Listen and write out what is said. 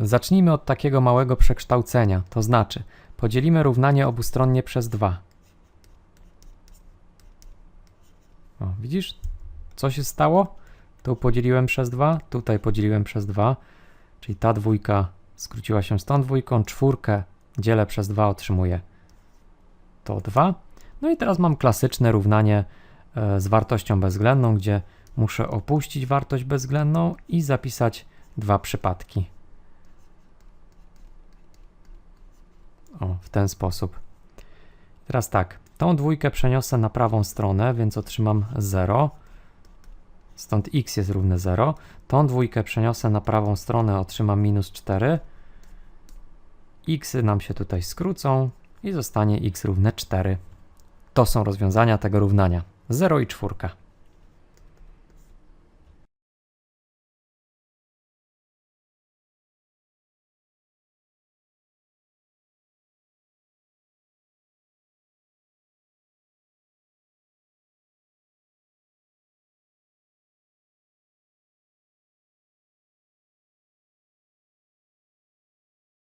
zacznijmy od takiego małego przekształcenia, to znaczy podzielimy równanie obustronnie przez 2. O, widzisz, co się stało? Tu podzieliłem przez 2, tutaj podzieliłem przez 2, czyli ta dwójka skróciła się z tą dwójką, czwórkę dzielę przez 2, otrzymuję to 2. No i teraz mam klasyczne równanie e, z wartością bezwzględną, gdzie muszę opuścić wartość bezwzględną i zapisać dwa przypadki. O, w ten sposób. Teraz tak, tą dwójkę przeniosę na prawą stronę, więc otrzymam 0. Stąd x jest równe 0. Tą dwójkę przeniosę na prawą stronę, otrzymam minus 4. x nam się tutaj skrócą i zostanie x równe 4. To są rozwiązania tego równania. 0 i 4.